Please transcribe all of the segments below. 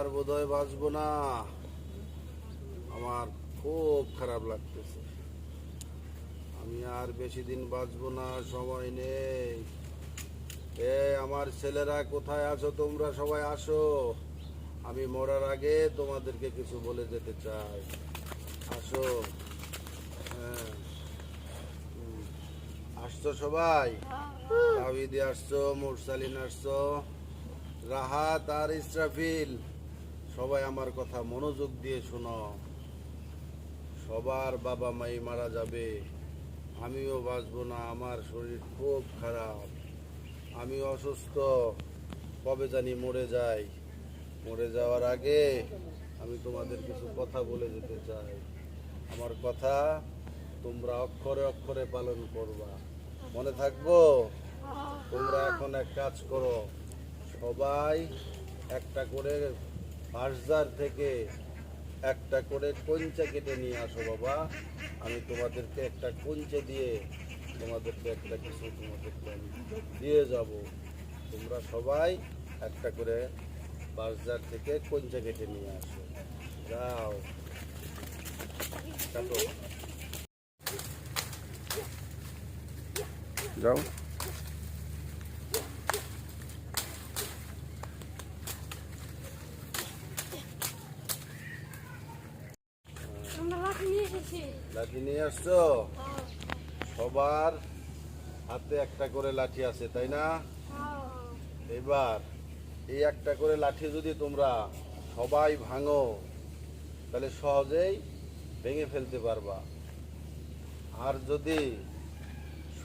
আর বোধহয় বাঁচবো না। আমার খুব খারাপ লাগতেছে। আমি আর বেশি দিন বাঁচবো না সময় নেই। এ আমার ছেলেরা কোথায় আছো? তোমরা সবাই আসো। আমি মরার আগে তোমাদেরকে কিছু বলে যেতে চাই। আসো। হ্যাঁ। আসছো সবাই? তাওহিদি আসছো মুরসালিন আসছো। রাহাত আর ইসরাফিল। সবাই আমার কথা মনোযোগ দিয়ে শোনো। সবার বাবা মাই মারা যাবে, আমিও বাঁচবো না, আমার শরীর খুব খারাপ। আমি অসুস্থ, কবে জানি মরে যাই। মরে যাওয়ার আগে আমি তোমাদের কিছু কথা বলে যেতে চাই। আমার কথা তোমরা অক্ষরে অক্ষরে পালন করবা। মনে থাকব? তোমরা এখন এক কাজ করো। সবাই একটা করে বাঁশদার থেকে একটা করে কঞ্চা কেটে নিয়ে আসো বাবা। আমি তোমাদেরকে একটা কঞ্চে দিয়ে তোমাদেরকে একটা কিছু তোমাদেরকে দিয়ে যাব। তোমরা সবাই একটা করে বাঁশদার থেকে কঞ্চা কেটে নিয়ে আসো। যাও। যাও। লাঠি নিয়ে আসছো? সবার হাতে একটা করে লাঠি আছে তাই না? এবার এই একটা করে লাঠি যদি তোমরা সবাই ভাঙো তাহলে সহজেই ভেঙে ফেলতে পারবা। আর যদি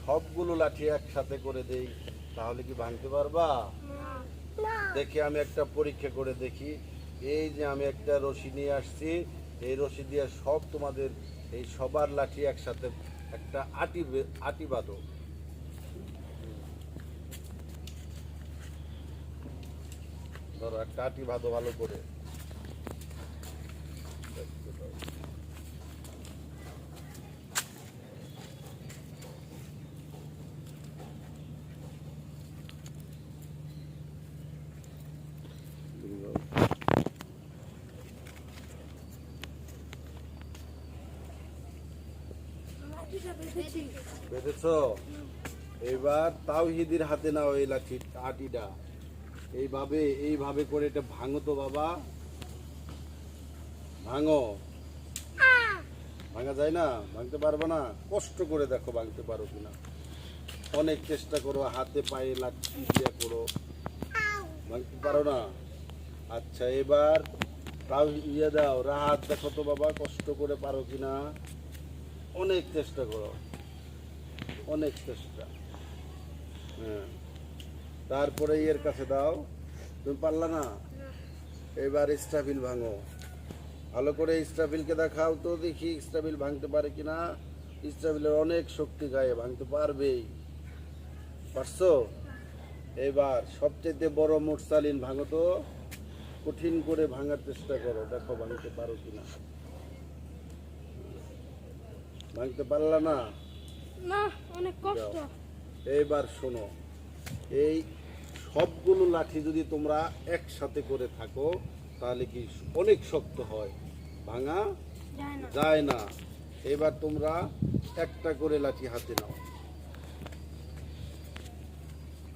সবগুলো লাঠি একসাথে করে দেই তাহলে কি ভাঙতে পারবা? দেখি আমি একটা পরীক্ষা করে দেখি। এই যে আমি একটা রশি নিয়ে আসছি এই রশি দিয়ে সব তোমাদের, এই সবার লাঠি একসাথে একটা আটি আটি বাঁধো। ধরো, একটা আটি বাঁধো ভালো করে লাঠিটা বেঁধেছি? এবার হাতে নাও এই লাঠি, আটিটা। এইভাবে এইভাবে করে এটা ভাঙো তো বাবা। ভাঙো। ভাঙা যায় না? ভাঙতে পারবে না? কষ্ট করে দেখো ভাঙতে পারো কিনা। অনেক চেষ্টা করো, হাতে পায়ে লাঠি দিয়ে করো। ভাঙতে পারো না? আচ্ছা এবার তাও ইয়ে দাও। রাহাত দেখো তো বাবা, কষ্ট করে পারো কিনা। অনেক চেষ্টা করো। অনেক চেষ্টা। হ্যাঁ। তারপরে এর কাছে দাও। তুমি পারলা না? এবার স্টাবিল ভাঙো। ভালো করে স্টাবিলকে দেখাও তো দেখি স্টাবিল ভাঙতে পারে কি না স্টাফিলের অনেক শক্তি গায়ে ভাঙতে পারবেই। পারছ? এবার সবচেয়ে বড় মোটসালিন ভাঙো তো। কঠিন করে ভাঙার চেষ্টা করো। দেখো ভাঙতে পারো কিনা। ভাঙতে পারলা না? না অনেক কষ্ট। এইবার শোনো। এই সবগুলো লাঠি যদি তোমরা একসাথে করে থাকো তাহলে কি অনেক শক্ত হয়? ভাঙা যায় না। যায় না। এবার তোমরা একটা করে লাঠি হাতে নাও।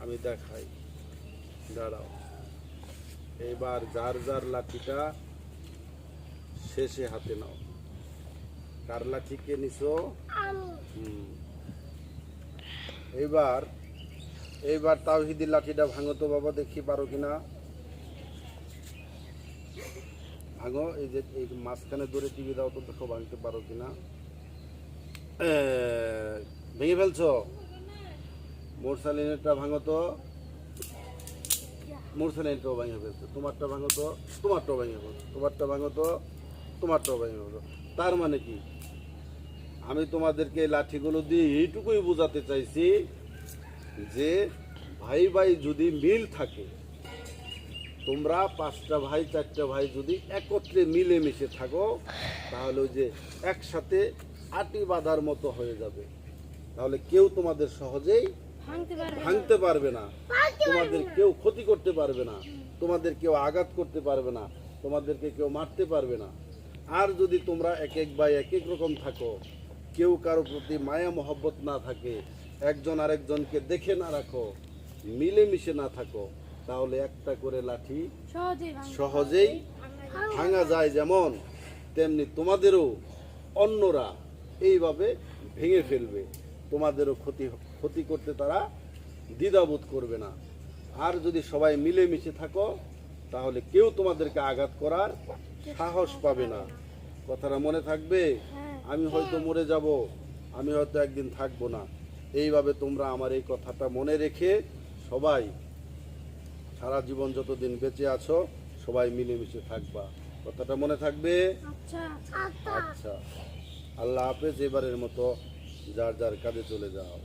আমি দেখাই। দাঁড়াও। এবার যার যার লাঠিটা শেষে হাতে নাও। কার লাঠি কে নিছো হুম। এইবার এইবার তাওহিদির লাঠিটা ভাঙো তো বাবা দেখি পারো কিনা। ভাঙো এই যে এই মাঝখানে ধরে টিভি দাও তো দেখো ভাঙতে পারো কিনা। ভেঙে ফেলছো? মোরসালিনেরটা ভাঙো তো। মোরসালিনটাও ভেঙে ফেলছো। তোমারটা ভাঙো তো তোমারটাও ভেঙে ফেলছো। তোমারটা ভাঙো তো তোমারটাও ভেঙে ফেলছো। তার মানে কি? আমি তোমাদেরকে লাঠিগুলো দিয়ে এইটুকুই বোঝাতে চাইছি যে ভাই ভাই যদি মিল থাকে তোমরা পাঁচটা ভাই চারটা ভাই যদি একত্রে মিলে মিশে থাকো তাহলে ওই যে একসাথে আটি বাঁধার মতো হয়ে যাবে। তাহলে কেউ তোমাদের সহজেই। ভাঙতে পারবে না। তোমাদের কেউ ক্ষতি করতে পারবে না। তোমাদের কেউ আঘাত করতে পারবে না। তোমাদেরকে কেউ মারতে পারবে না। আর যদি তোমরা এক এক ভাই এক এক রকম থাকো কেউ কারও প্রতি মায়া মহব্বত না থাকে। একজন আরেকজনকে দেখে না রাখো মিলেমিশে না থাকো তাহলে একটা করে লাঠি সহজেই ভাঙা যায় যেমন তেমনি তোমাদেরও অন্যরা এইভাবে ভেঙে ফেলবে। তোমাদেরও ক্ষতি ক্ষতি করতে তারা দ্বিধাবোধ করবে না। আর যদি সবাই মিলেমিশে থাকো তাহলে কেউ তোমাদেরকে আঘাত করার সাহস পাবে না। কথাটা মনে থাকবে? হ্যাঁ। আমি হয়তো মরে যাব আমি হয়তো একদিন থাকব না। এইভাবে তোমরা আমার এই কথাটা মনে রেখে সবাই সারা জীবন যতদিন বেঁচে আছো সবাই মিলেমিশে থাকবা। কথাটা মনে থাকবে? আচ্ছা। আচ্ছা। আল্লাহ হাফেজ এবারের মতো যার যার কাজে চলে যাও।